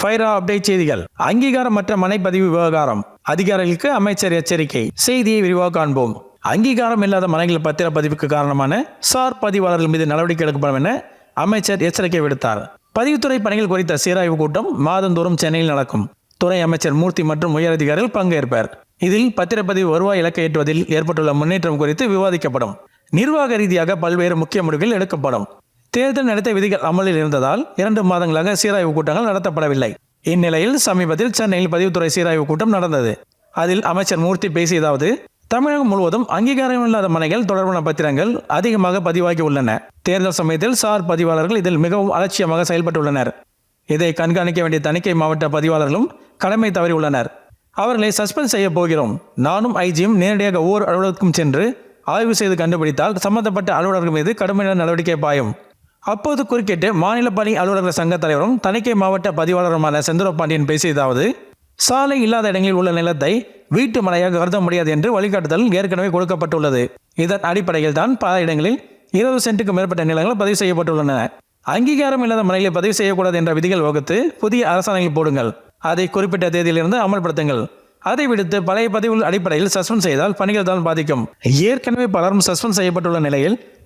Faira update செய்திகள். அங்கீகாரமற்ற மனைப்பதிவு விவகாரம். அதிகாரிகளுக்கு அமைச்சர் எச்சரிக்கை. செய்தியை விரிவாக காண்போம். அங்கீகாரம் இல்லாத மனைகள் பத்திரப்பதிவுக்கு காரணமான சார் பதிவாளர்கள் மீது நடவடிக்கை எடுக்கப்படும் என அமைச்சர் எச்சரிக்கை விடுத்தார். பதிவுத்துறை பணிகள் குறித்த சீராய்வு கூட்டம் மாதந்தோறும் சென்னையில் நடக்கும். துறை அமைச்சர் மூர்த்தி மற்றும் உயரதிகாரிகள் பங்கேற்பர். இதில் பத்திரப்பதிவு வருவாய் இலக்கை ஏற்றுவதில் ஏற்பட்டுள்ள முன்னேற்றம் குறித்து விவாதிக்கப்படும். நிர்வாக ரீதியாக பல்வேறு முக்கிய முடிவுகள் எடுக்கப்படும். தேர்தல் நடத்த விதிகள் அமலில் இருந்ததால் இரண்டு மாதங்களாக சீராய்வு கூட்டங்கள் நடத்தப்படவில்லை. இந்நிலையில் சமீபத்தில் சென்னையில் பதிவுத்துறை சீராய்வு கூட்டம் நடந்தது. அதில் அமைச்சர் மூர்த்தி பேசியதாவது தமிழகம் முழுவதும் அங்கீகாரம் இல்லாத மனைகள் தொடர்பான பத்திரங்கள் அதிகமாக பதிவாகி உள்ளன. தேர்தல் சமயத்தில் சார் பதிவாளர்கள் இதில் மிகவும் அலட்சியமாக செயல்பட்டுள்ளனர். இதை கண்காணிக்க வேண்டிய தணிக்கை மாவட்ட பதிவாளர்களும் கடமை தவறியுள்ளனர் அவர்களை சஸ்பெண்ட் செய்ய போகிறோம். நானும் ஐஜியும் நேரடியாக ஒவ்வொரு அலுவலகத்துக்கும் சென்று ஆய்வு செய்து கண்டுபிடித்தால் சம்பந்தப்பட்ட அலுவலர்கள் மீது கடுமையான நடவடிக்கை பாயும். அப்போது குறுக்கிட்டு மாநில பணி அலுவலர்கள் சங்க தலைவரும் தணிக்கை மாவட்ட பதிவாளருமான செந்தூரபாண்டியன் பேசியதாவது சாலை இல்லாத இடங்களில் உள்ள நிலத்தை வீட்டு மனையாக கருத முடியாது என்று வழிகாட்டுதல் ஏற்கனவே கொடுக்கப்பட்டுள்ளது. இதன் அடிப்படையில் தான் பல இடங்களில் இருபது சென்ட்டுக்கு மேற்பட்ட நிலங்கள் பதிவு செய்யப்பட்டுள்ளன. அங்கீகாரம் இல்லாத மனைகளை பதிவு செய்யக்கூடாது என்ற விதிகள் வகுத்து புதிய அரசாணைகள் போடுங்கள். அதை குறிப்பிட்ட தேதியிலிருந்து அமல்படுத்துங்கள். அதை விடுத்து பழைய பதிவுகள் அடிப்படையில் சஸ்பெண்ட் செய்தால் பணிகள் தான் பாதிக்கும். ஏற்கனவே பலரும் சஸ்பெண்ட் செய்யப்பட்டுள்ள நிலையில்